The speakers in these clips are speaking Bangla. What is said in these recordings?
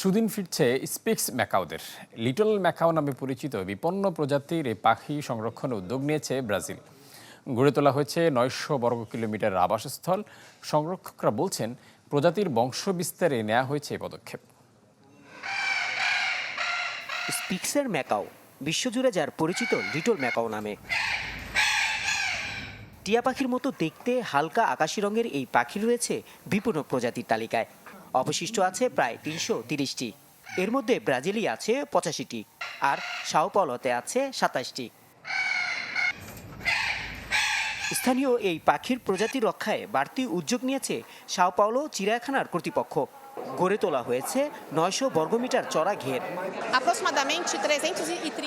সুদিন ফিরছে স্পিক্স ম্যাকাওদের। লিটল ম্যাকাও নামে পরিচিত বিপন্ন প্রজাতির এই পাখি সংরক্ষণে উদ্যোগ নিয়েছে ব্রাজিল। গড়ে তোলা হয়েছে নয়শো বর্গ কিলোমিটার আবাসস্থল। সংরক্ষকরা বলছেন, প্রজাতির বংশ বিস্তারে নেওয়া হয়েছে এই পদক্ষেপ। স্পিক্সের ম্যাকাও, বিশ্বজুড়ে যার পরিচিত লিটল ম্যাকাও নামে। টিয়া পাখির মতো দেখতে হালকা আকাশি রঙের এই পাখি রয়েছে বিপন্ন প্রজাতির তালিকায়। অবশিষ্ট আছে প্রায় তিনশো তিরিশটি। এর মধ্যে ব্রাজিলই আছে পঁচাশিটি আর সাওপলতে আছে সাতাশটি। স্থানীয় এই পাখির প্রজাতি রক্ষায় বাড়তি উদ্যোগ নিয়েছে সাওপাওলো চিড়িয়াখানার কর্তৃপক্ষ। গড়ে তোলা হয়েছে নয়শো বর্গমিটার চড়া ঘের।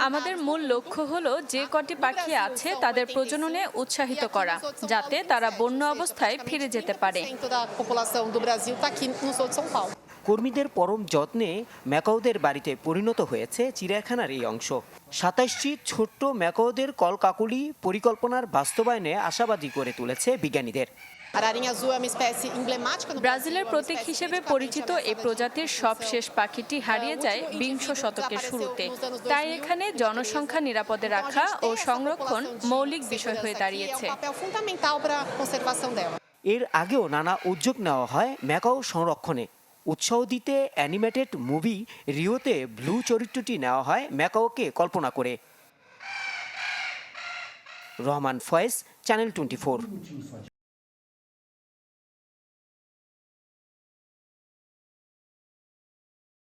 আমাদের মূল লক্ষ্য হলো যে কটি পাখি আছে তাদের প্রজননে উৎসাহিত করা যাতে তারা বন্য অবস্থায় ফিরে যেতে পারে। 100% da população do Brasil está aqui no sul de São Paulo. কর্মীদের পরম যত্নে ম্যাকাওদের বাড়িতে পরিণত হয়েছে চিড়িয়াখানার এই অংশ। সাতাশটি ছোট্ট ম্যাকাওদের কলকাকুলি পরিকল্পনার বাস্তবায়নে আশাবাদী করে তুলেছে বিজ্ঞানীদের। ব্রাজিলের প্রতীক হিসেবে পরিচিত এই প্রজাতির সবশেষ পাখিটি হারিয়ে যায় বিংশ শতকের শুরুতে। তাই এখানে জনসংখ্যা নিরাপদে রাখা ও সংরক্ষণ মৌলিক বিষয় হয়ে দাঁড়িয়েছে। um dela. এর আগেও নানা উদ্যোগ নেওয়া হয় ম্যাকাও সংরক্ষণে। উৎসাহ দিতে অ্যানিমেটেড মুভি রিওতে ব্লু চরিত্রটি নেওয়া হয় ম্যাকাওকে কল্পনা করে। Rahman Faiz channel twenty